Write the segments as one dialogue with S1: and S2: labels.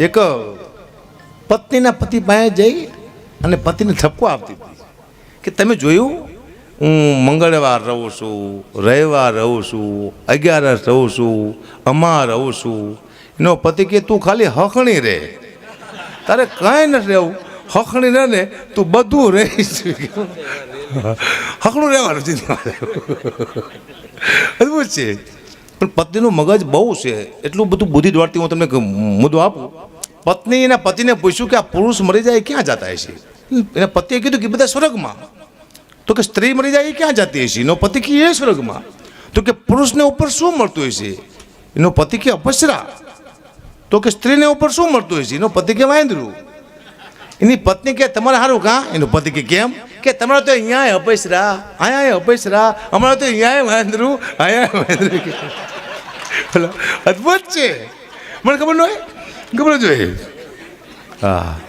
S1: એક પત્નીના પતિ પાસે જઈ અને પતિને ઠપકો આપતી હતી કે તમે જોયું? હું મંગળવાર રહું છું, રવિવાર રહું છું, અગિયારસ રહું છું અમા રહું છું. એનો પતિ કે, તું ખાલી હખણી રહે તારે કાંઈ નથી રહેવું. હખણી રહે ને તું બધું રહીશ હકણું રહેવાનું ચિંતા અદભુત છે. પણ પત્નીનું મગજ બહુ છે. એટલું બધું બુદ્ધિ દોડતી હું તમને મુદ્દો આપું. પત્ની એના પતિને પૂછ્યું કે આ પુરુષ મરી જાય ક્યાં જતા હશે? એના પતિએ કીધું કે બધા સ્વર્ગમાં. તો કે સ્ત્રી મરી જાય એ ક્યાં જતી હશે? એનો પતિ કે એ સ્વર્ગમાં. તો કે પુરુષને ઉપર શું મળતું હશે? એનો પતિ કે અપસરા. તો કે સ્ત્રીને ઉપર શું મળતું હશે? એનો પતિ કે વાંદરું. એની પત્ની કે તમારે સારું કાં? એનો પતિ કે કેમ? કે તમારે તો અહીંયા અપસરા અહીંયા અપસરા, અમારે તો અહીંયા વાંદરું અહીંયા વાંદરું. અદ્ભુત છે. મને ખબર ન હોય? ખબર જોઈએ હા.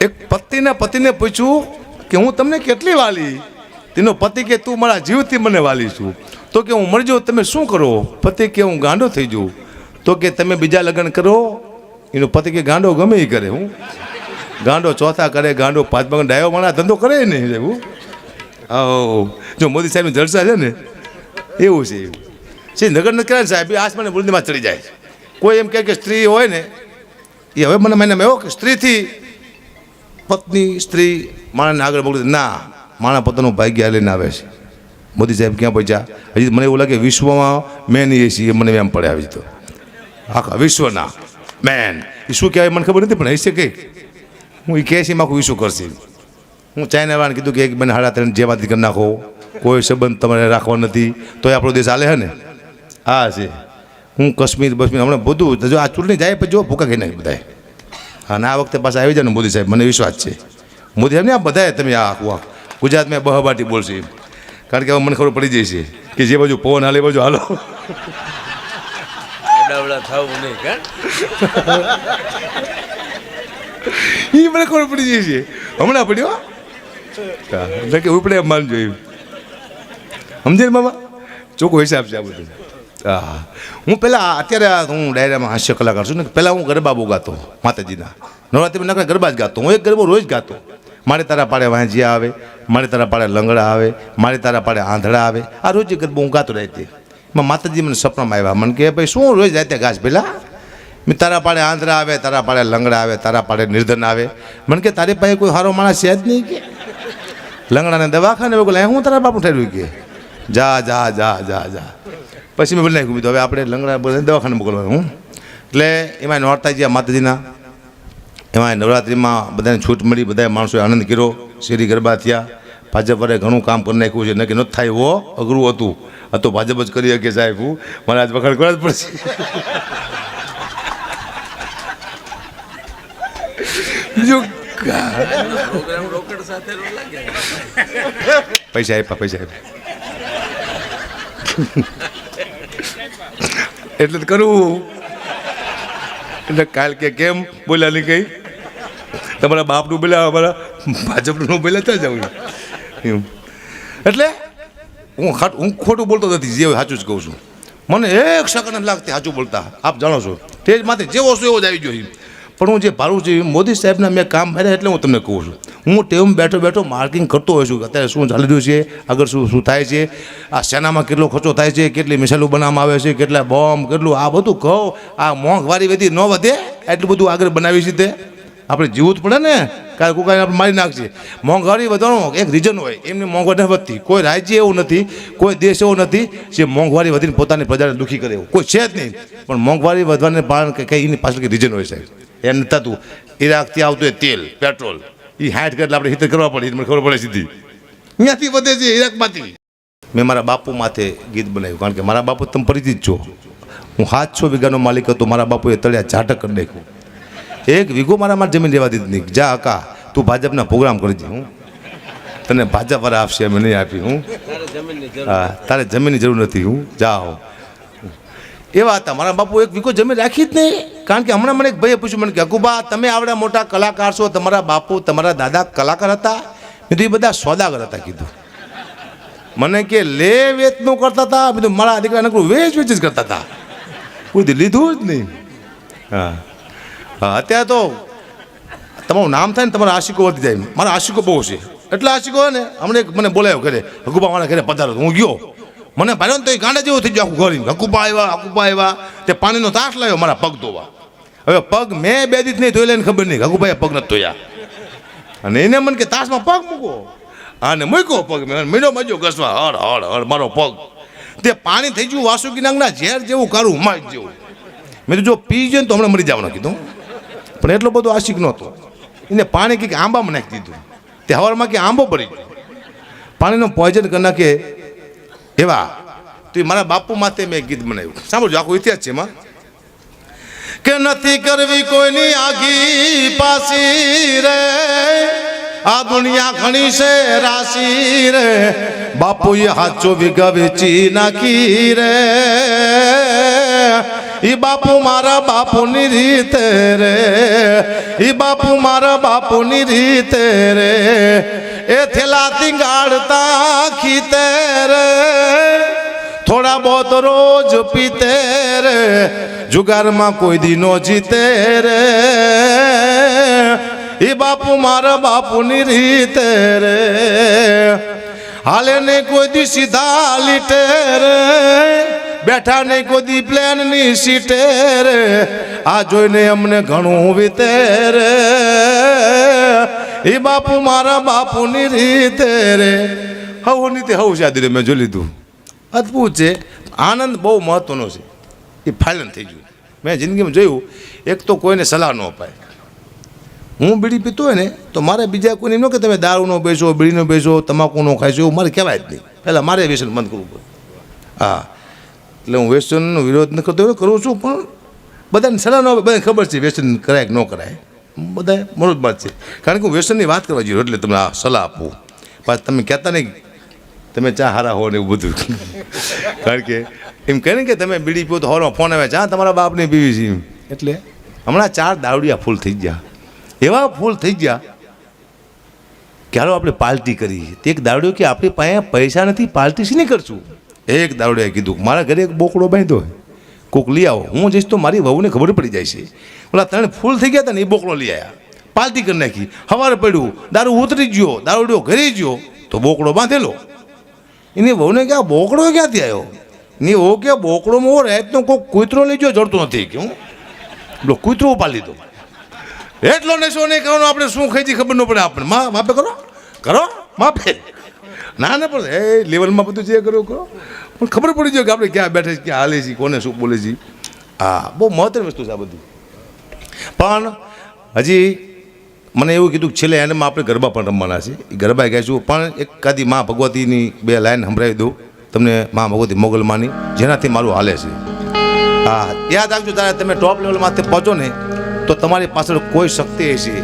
S1: એક પતિના પતિને પૂછ્યું કે હું તમને કેટલી વાલી? તેનો પતિ કે તું મારા જીવથી મને વાલી છું. તો કે હું મરજો, તમે શું કરો? પતિ કે હું ગાંડો થઈ જઉં. તો કે તમે બીજા લગ્ન કરો? એનો પતિ કે ગાંડો ગમે એ કરે હું. ગાંડો ચોથા કરે, ગાંડો પાંચમા ડાયો માણા, ધંધો કરે નહીં. એવું? આવો. જો મોદી સાહેબની જલસા છે ને, એવું છે, એવું. છે નગર નથી કરે સાહેબ, એ આસમાને બુલંદીમાં ચડી જાય કોઈ એમ કહે કે સ્ત્રી હોય ને, એ હવે મને મને એવો કે સ્ત્રીથી પત્ની, સ્ત્રી માણસને આગળ મોકલી ના, માણસ પોતાનું ભાગ્ય લઈને આવે છે. મોદી સાહેબ ક્યાં પહોંચ્યા? હજી મને એવું લાગે વિશ્વમાં મેન એ છીએ મને એમ પડે આવી તો આખા વિશ્વના મેન એ શું કહેવાય મને ખબર નથી, પણ હશે કંઈક. હું એ કહે છે, એમાં વિશ્વ કરશે. હું ચાઇના વાળાને કીધું કે એક મને હાડા ત્રણ જેમાંથી કરી નાખો. કોઈ સંબંધ તમારે રાખવા નથી. તોય આપણો દેશ હાલે છે ને? હા છે. હું કાશ્મીર બશ્મીર હમણાં બધું જો આ ચૂંટણી જાય પછી જો ભૂકા ખાઈ નાખે બધાએ. અને આ વખતે પાછા આવી જાય ને મોદી સાહેબ મને વિશ્વાસ છે. મોદી સાહેબ ને આ બધાએ તમે આ આખું આ ગુજરાતમાં બહબાટી બોલશે કારણ કે હવે મને ખબર પડી જાય છે કે જે બાજુ પવન હાલે બાજુ હાલો.
S2: થવું નહીં
S1: એ મને ખબર પડી છે હમણાં પડ્યો? હા. એટલે કે ઉપડે માનજો એમ. સમજે મામા ચોખ્ખો હિસાબ છે આ બધું. હા. પહેલાં અત્યારે હું ડાયરામાં હાસ્ય કલાકાર છું ને પહેલાં હું ગરબા બહુ ગાતો માતાજીના. નવરાત્રિમાં નકરા ગરબા જ ગાતો. હું એક ગરબો રોજ ગાતો. મારે તારા પાડે વાંજિયા આવે, મારે તારા પાડે લંગડા આવે, મારે તારા પાડે આંધળા આવે. આ રોજ ગરબો હું ગાતો રહેતી એમાં માતાજી મને સપનામાં આવ્યા. મને કે ભાઈ, શું રોજ રાતે ગાશ પહેલાં મેં તારા પાડે આંધળા આવે, તારા પાડે લંગડા આવે, તારા પાડે નિર્ધન આવે. મને કે તારી પાસે કોઈ સારો માણસ છે જ નહીં કે? લંગડાને દવાખાને કહ્યું હું તારા બાપુ ઠેરવી કે? જા જા જા જા જા. પછી મેં બોલી નાખ્યું કીધું હવે આપણે લંગડા દવાખાને મોકલવા હું. એટલે એમાં નોરતા ગયા માતાજીના. એમાં નવરાત્રિમાં બધાને છૂટ મળી બધા માણસોએ આનંદ કર્યો. શેરી ગરબા થયા. ભાજપ વડે ઘણું કામ કરી નાખ્યું છે. નક્કી નથી થાય હો અઘરું હતું. આ તો ભાજપ જ કરી શકે સાહેબ, હું. મારે આજ વખાણ કરવા જ પડશે. પૈસા આપ્યા પૈસા આપ્યા. એટલે તો કરવું એટલે કાલ કે કેમ બોલ્યા નહીં કઈ? તમારા બાપનું બોલ્યા અમારા ભાજપનું બોલ્યા ત્યાં જવું એમ. એટલે હું ખાટ હું ખોટું બોલતો નથી, જે સાચું જ કહું છું. મને એક સેકન્ડ લાગતી સાચું બોલતા. આપ જાણો છો. તે જ માથે જેવો છો એવો જ આવી ગયો પણ હું જે ભાડું છે મોદી સાહેબના મેં કામ કર્યા એટલે હું તમને કહું છું. હું ટેમ બેઠો બેઠો માર્કિંગ કરતો હોઉં છું અત્યારે શું ચાલી રહ્યું છે, આગળ શું શું થાય છે, આ સેનામાં કેટલો ખર્ચો થાય છે, કેટલી મિસાઇલો બનાવવામાં આવે છે, કેટલા બોમ્બ, કેટલું આ બધું કહો, આ મોંઘવારી વધી ન વધે, એટલું બધું આગળ બનાવી છે તે. આપણે જીવવું જ પડે ને કારણ કોઈ આપણે મારી નાખશે મોંઘવારી વધવાનું એક રીઝન હોય, એમની મોંઘવારી વધતી. કોઈ રાજ્ય એવું નથી, કોઈ દેશ એવો નથી, જે મોંઘવારી વધીને પોતાની પ્રજાને દુઃખી કરે એવું. કોઈ છે જ નહીં. પણ મોંઘવારી વધવાને કારણ કે કંઈ એની પાછળ કંઈ રીઝન હોય સાહેબ? એમ નથી થતું ઈરાકથી આવતું હોય તેલ પેટ્રોલ. એ હાઠ એટલે આપણે હિત કરવા પડે એ મને ખબર પડે સીધી. અહીંયાથી વધે છે ઈરાકમાંથી. મેં મારા બાપુ માથે ગીત બનાવ્યું કારણ કે મારા બાપુ તમે પરિચિત છો. હું સાતસો વીઘાનો માલિક હતો મારા બાપુએ તળિયા ઝાટક કરી નાખ્યું. એક વીઘો મારા માટે જમીન લેવા દીધી નહીં. જા અકા તું ભાજપના પ્રોગ્રામ કરજે હું. તને ભાજપ વાળા આપશે અમે નહીં આપી હું. હા તારે જમીનની જરૂર નથી હું. જાઓ. એવા હતા મારા બાપુ એક વીઘો જમીન રાખી જ નહીં. કારણ કે હમણાં મને એક ભાઈએ પૂછ્યું, મને કે, અકુબા, તમે આવડા મોટા કલાકાર છો, તમારા બાપુ, તમારા દાદા કલાકાર હતા? મેં તો એ બધા સોદાગર હતા કીધું. મને કે, લે વેચનું કરતા હતા. કીધું મારા દીકરા નકરું વેચ વેચ જ કરતા હતા. કોઈ લીધું જ નહીં. હા. હા, અત્યારે તો તમારું નામ થાય ને તમારા આશિકો વધી જાય. મારા આશિકો બહુ છે. એટલા આશિકો હોય ને, હમણાં મને બોલાયો ઘરે હકુબા મારા ઘરે પધારો. હું ગયો. મને ભાર્યો ને તો એ ગાંડા જેવો થઈ ગયો, આખું ઘર હકુબા આવ્યા હકુબા આવ્યા તે પાણીનો તાસ લાવ્યો મારા પગ ધોવા. હવે પગ મેં બે દીધ નહીં ધોઈ લઈને ખબર નહીં. હકુભાઈએ પગ નથી ધોયા. અને એને મને કે તાસમાં પગ મૂકો. અને મૂક્યો પગ મેં. મીડો મજો ઘસવા. હળ હળ હળ, મારો પગ. તે પાણી થઈ ગયું વાસુકી નાગના ઝેર જેવું કારું માજ જેવું. મેં તો જો પી ને તો હમણાં મરી જવાનું કીધું. પણ એટલો બધો આશિક નહોતો. એને પાણી કંઈક આંબામાં નાખી દીધું. તે હવારમાં કે આંબો પડી ગયો. પાણીનો પોઈઝન કરી નાખે. એવા. તો મારા બાપુ માથે મેં ગીત બનાવ્યું. સાંભળજો, આખો ઇતિહાસ છે એમાં. કે નથી કરવી કોઈની આગી પાસી રે. આ દુનિયા ઘણી છે રાશી રે. બાપુએ હાચો વિગા વેચી નાખી રે. ઈ બાપુ મારા બાપુની રીતે રે. ઈ બાપુ મારા બાપુની રીતે રે. એ થેલા તિંગાડતા ખીતે રે થોડા બહોત રોજ પીતે રે જુગારમાં કોઈ દીનો જીતે રે એ બાપુ મારા બાપુની રીતે રે હાલે ને કોઈ દી સીધા લીટે રે બેઠા ને કોઈ દી પ્લેનની સીટે રે આ જોઈને અમને ઘણું વીતે રે એ બાપુ મારા બાપુની રીતે રે હવ નીતિ હવ શાદી રે મેં જોઈ લીધું અદ્ભુત છે. આનંદ બહુ મહત્વનો છે. એ ફાઇલન થઈ ગયું. મેં જિંદગીમાં જોયું, એક તો કોઈને સલાહ ન અપાય. હું બીડી પીતો હોય ને, તો મારે બીજા કોઈને એમ ન કે તમે દારૂનો બેસો બીડીનો બેસો તમાકુનો ખાઈશો એવું મારે કહેવાય જ નહીં. પહેલાં મારે વ્યસન બંધ કરવું પડે. હા. એટલે હું વ્યસનનો વિરોધ ન કરતો કરું છું, પણ બધાને સલાહ ન આપે બધાને ખબર છે વ્યસન કરાય કે ન કરાય. બધા મારું જ છે. કારણ કે હું વ્યસનની વાત કરવા જોઈએ એટલે તમને આ સલાહ આપું. પાછ તમે કહેતા નહીં તમે ચા હારા હો ને એવું બધું. કારણ કે એમ કહે ને કે તમે બીડી પીવો તો હોરો ફોન આવે ચા તમારા બાપને પીવી છે. એટલે? હમણાં ચાર દાવડિયા ફૂલ થઈ ગયા. એવા ફૂલ થઈ ગયા કે હાલો આપણે પાર્ટી કરી તે એક દાવડિયો કે આપણી પાસે પૈસા નથી પાર્ટી શી નહીં કરશું? એક દાવડિયા કીધું મારા ઘરે એક બોકડો બાંધ્યો કોક લઈ આવો. હું જઈશ તો મારી વહુને ખબર પડી જાય છે. ઓલા ત્રણ ફૂલ થઈ ગયા હતા ને એ બોકડો લઈ આવ્યા પાર્ટી કરી નાખી. સવારે પડ્યું દારૂ ઉતરી ગયો દારૂડિયો ઘરે ગયો તો બોકડો બાંધેલો. એની વહુને કે આ બોકડો ક્યાંથી આવ્યો ની હો કે બોકડોમાં હો, રાતનો કોઈ કૂતરો લઈ ગયો જડતો નથી. કે હું? પેલો કૂતરો ઉપાડી લીધો. એટલો નશો નહીં કરવાનો, આપણે શું ખાઈ ખબર ન પડે આપણે માં માપે કરો. કરો? માપે ના ના પણ એ લેવલમાં બધું જે કરો કરો. પણ ખબર પડી જાય કે આપણે ક્યાં બેઠે ક્યાં હાલે છીએ, કોને શું બોલે છીએ હા, બહુ મહત્વની વસ્તુ છે આ બધી. પણ હજી મને એવું કીધું કે છેલ્લે એને આપણે ગરબા પણ રમવાના છે. એ ગરબા ગાઈશું પણ એક કાદી મા ભગવતીની બે લાઈન સંભળાવી દઉં. તમને મા ભગવતી મોગલમાની જેનાથી મારું હાલે છે. હા, યાદ રાખજો તારે, તમે ટોપ લેવલમાંથી પહોંચો ને, તો તમારી પાછળ કોઈ શક્તિ હશે.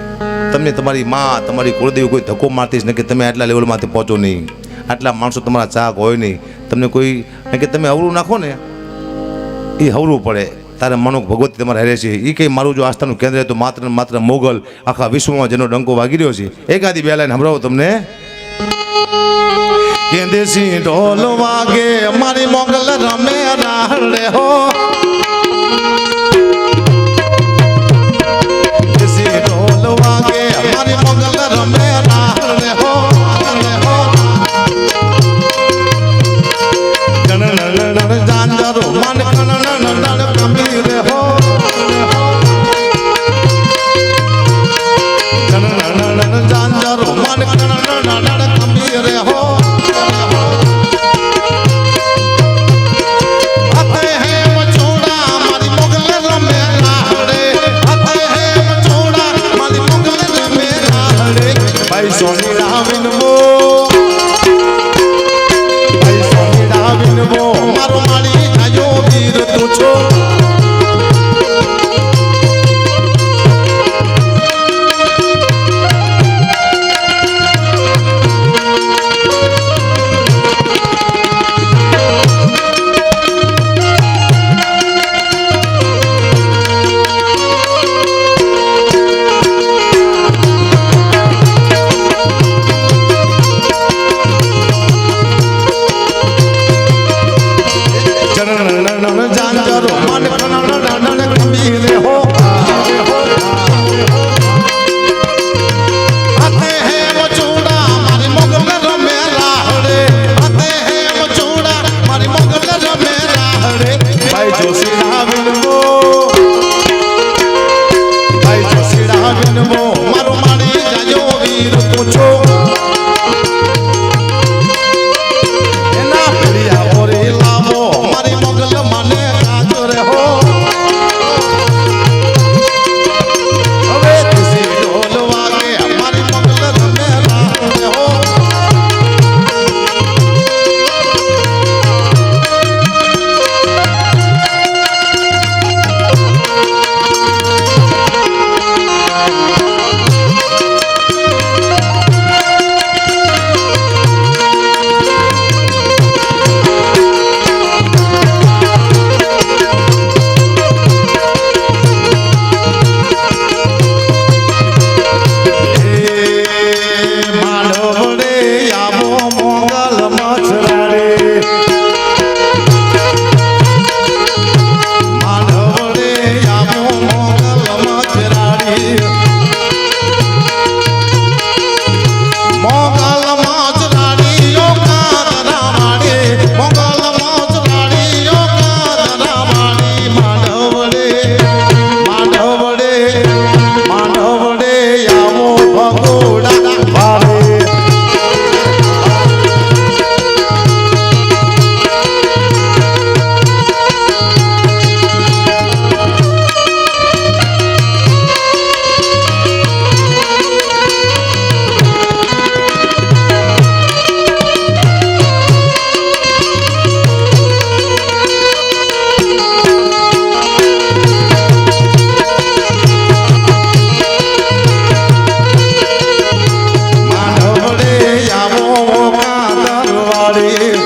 S1: તમને તમારી મા, તમારી કુળદેવી કોઈ ધક્કો મારતી જ ને કે તમે આટલા લેવલમાંથી પહોંચો નહીં. આટલા માણસો તમારા ચાક હોય નહીં. તમને કોઈ કે તમે અવરું નાખો ને એ હવરું પડે. તારે માનો ભગવતી તમારે હારે છે. એ કંઈ મારું જો આસ્થાનું કેન્દ્ર તો માત્ર માત્ર મોગલ આખા વિશ્વમાં જેનો ડંકો વાગી રહ્યો છે. એકાદી બે લાઈન સંભળાવો તમને. કે દેશી ઢોલ વાગે મારી મોગલ રમે રાહડે હો. Yeah.